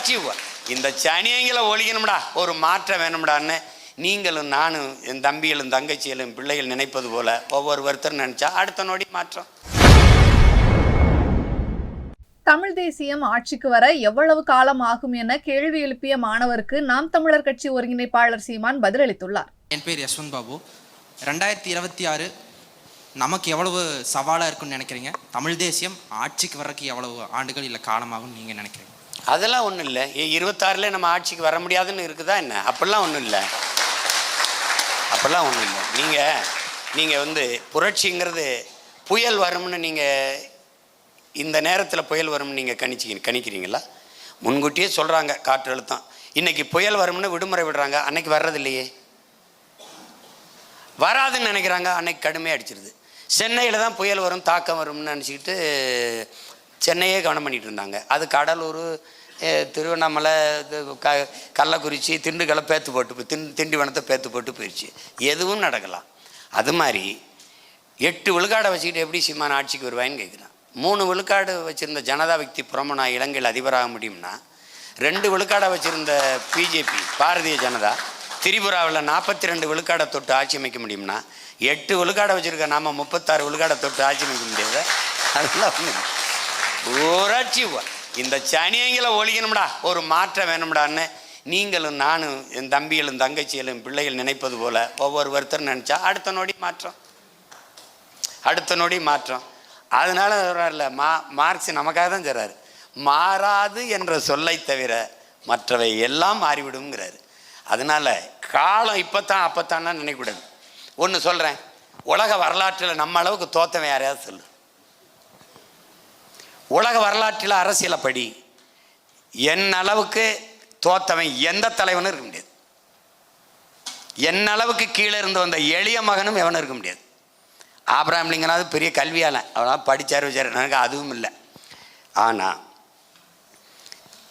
புரட்சி வ- இந்த சனியங்களை ஒழிக்கணும்டா ஒரு மாற்றம் வேணும்டான்னு நீங்களும் நானும் என் தம்பிகளும் தங்கச்சிகளும் பிள்ளைகள் நினைப்பது போல ஒவ்வொருத்தரும் நினைச்சா அடுத்த நொடி மாற்றம். தமிழ் தேசியம் ஆட்சிக்கு வர எவ்வளவு காலம் ஆகும் என கேள்வி எழுப்பிய மாணவருக்கு நாம் தமிழர் கட்சி ஒருங்கிணைப்பாளர் சீமான் பதிலளித்துள்ளார். என் பேர் யஷ்வந்த் பாபு ரெண்டாயிரத்தி இருபத்தி ஆறு நமக்கு எவ்வளவு சவாலாக இருக்குன்னு நினைக்கிறீங்க? தமிழ் தேசியம் ஆட்சிக்கு வர்றதுக்கு எவ்வளவு ஆண்டுகள் இல்லை காலமாகும்னு நீங்கள் நினைக்கிறீங்க? அதெல்லாம் ஒன்றும் இல்லை. இருபத்தாறுல நம்ம ஆட்சிக்கு வர முடியாதுன்னு இருக்குதா என்ன? அப்படிலாம் ஒன்றும் இல்லை. அப்படிலாம் ஒன்றும் இல்லை. நீங்கள் நீங்கள் வந்து புரட்சிங்கிறது புயல் வரும்னு நீங்கள் இந்த நேரத்தில் புயல் வரும்னு நீங்கள் கணிச்சி கணிக்கிறீங்களா? முன்கூட்டியே சொல்கிறாங்க காற்று அழுத்தம். இன்றைக்கி புயல் வரும்னு விடுமுறை விடுறாங்க அன்னைக்கு வர்றது இல்லையே வராதுன்னு நினைக்கிறாங்க அன்னைக்கு கடுமையாக அடிச்சிருது. சென்னையில் தான் புயல் வரும் தாக்கம் வரும்னு நினச்சிக்கிட்டு சென்னையே கவனம் பண்ணிட்டு இருந்தாங்க. அது கடலூர் திருவண்ணாமலை இது க கள்ளக்குறிச்சி திண்டுக்கலை பேத்து போட்டு தின் திண்டிவனத்தை பேத்து போட்டு போயிடுச்சு எதுவும் நடக்கலாம். அது மாதிரி எட்டு விழுக்காடை வச்சுக்கிட்டு எப்படி சீமான ஆட்சிக்கு வருவாயின்னு கேட்குறான் மூணு விழுக்காடு வச்சுருந்த ஜனதா விக்தி புறமனா இலங்கையில் அதிபராக முடியும்னா ரெண்டு விழுக்காடை வச்சுருந்த பிஜேபி பாரதிய ஜனதா திரிபுராவில் நாற்பத்தி ரெண்டு விழுக்காடை தொட்டு ஆட்சி அமைக்க முடியும்னா எட்டு விழுக்காடை வச்சுருக்க நாம் முப்பத்தாறு விழுக்காடை தொட்டு ஆட்சி அமைக்க முடியாது? அதெல்லாம் ஒன்று புரட்சி இந்த சனியங்களை ஒழிக்கணும்டா ஒரு மாற்றம் வேணும்டான்னு நீங்களும் நானும் என் தம்பிகளும் தங்கச்சிகளும் பிள்ளைகள் நினைப்பது போல் ஒவ்வொரு ஒருத்தரும் நினச்சா அடுத்த நொடி மாற்றம். அடுத்த நொடி மாற்றம். அதனால சொல்கிறார்ல மா மார்க்ஸ் நமக்காக தான் சொல்கிறார் மாறாது என்ற சொல்லை தவிர மற்றவை எல்லாம் மாறிவிடுங்கிறாரு அதனால காலம் இப்போ தான் அப்போ தான் நினைக்கக்கூடாது. ஒன்று சொல்கிறேன் உலக வரலாற்றில் நம்ம அளவுக்கு தோத்தவன் யாரையாவது சொல்லு. உலக வரலாற்றில் அரசியலை படி என் அளவுக்கு தோத்தவன் எந்த தலைவனும் இருக்க முடியாது. என் அளவுக்கு கீழே இருந்து வந்த எளிய மகனும் எவனும் இருக்க முடியாது. ஆப்ராம் லிங்கனாவது பெரிய கல்வியால் அவனால் படித்தார் வச்சார். எனக்கு அதுவும் இல்லை. ஆனால்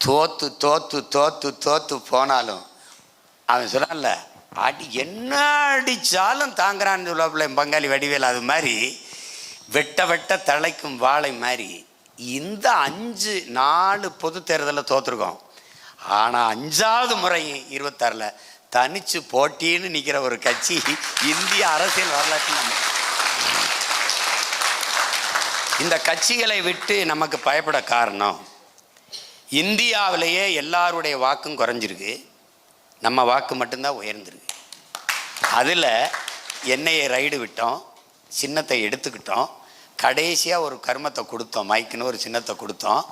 தோத்து தோத்து தோத்து தோத்து போனாலும் அவன் சொன்னான்ல அடி என்ன அடித்தாலும் தாங்குறான்னு சொல்லுவாப்புல பங்காளி வடிவேல். அது மாதிரி வெட்ட வெட்ட தலைக்கும் வாழை மாதிரி இந்த அஞ்சு நாலு பொது தேர்தலில் தோற்றுருக்கோம் ஆனால் அஞ்சாவது முறை இருபத்தாறில் தனிச்சு போட்டின்னு நிற்கிற ஒரு கட்சி இந்திய அரசியல் வரலாற்றில் இந்த கட்சிகளை விட்டு நமக்கு பயப்பட காரணம் இந்தியாவிலேயே எல்லாருடைய வாக்கும் குறைஞ்சிருக்கு. நம்ம வாக்கு மட்டும்தான் உயர்ந்திருக்கு. அதில் என்னையை ரைடு விட்டோம் சின்னத்தை எடுத்துக்கிட்டோம். கடைசியாக ஒரு கர்மத்தை கொடுத்தோம். மைக்குன்னு ஒரு சின்னத்தை கொடுத்தோம்.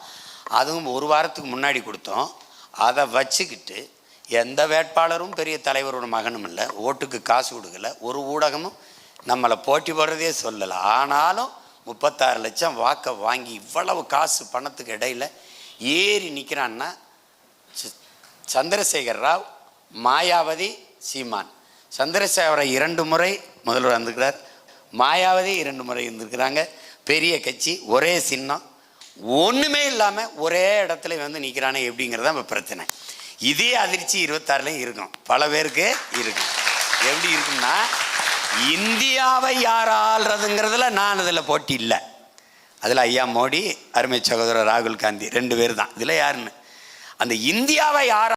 அதுவும் ஒரு வாரத்துக்கு முன்னாடி கொடுத்தோம். அதை வச்சுக்கிட்டு எந்த வேட்பாளரும் பெரிய தலைவரோட மகனும் இல்லை. ஓட்டுக்கு காசு கொடுக்கல. ஒரு ஊடகமும் நம்மளை போட்டி போடுறதே சொல்லலை. ஆனாலும் முப்பத்தாறு லட்சம் வாக்கை வாங்கி இவ்வளவு காசு பணத்துக்கு இடையில் ஏறி நிற்கிறான்னா ச- சந்திரசேகர் ராவ் மாயாவதி சீமான். சந்திரசேகரை இரண்டு முறை முதல்வர் வந்துக்கிறார் மாயாவதி இரண்டு முறை இருந்திருக்கிறாங்க. பெரிய கட்சி ஒரே சின்னம். ஒன்றுமே இல்லாமல் ஒரே இடத்துல வந்து நிற்கிறானே எப்படிங்கிறது தான் இப்போ பிரச்சனை. இதே அதிர்ச்சி இருபத்தாறுலையும் இருக்கும் பல பேருக்கு இருக்கும் எப்படி இருக்கும்னா இந்தியாவை யார் ஆள்றதுங்கிறதுல நான் அதில் போட்டி இல்லை. அதில் ஐயா மோடி அருமை சகோதரர் ராகுல் காந்தி ரெண்டு பேர் தான். இதில் யாருன்னு? அந்த இந்தியாவை யார்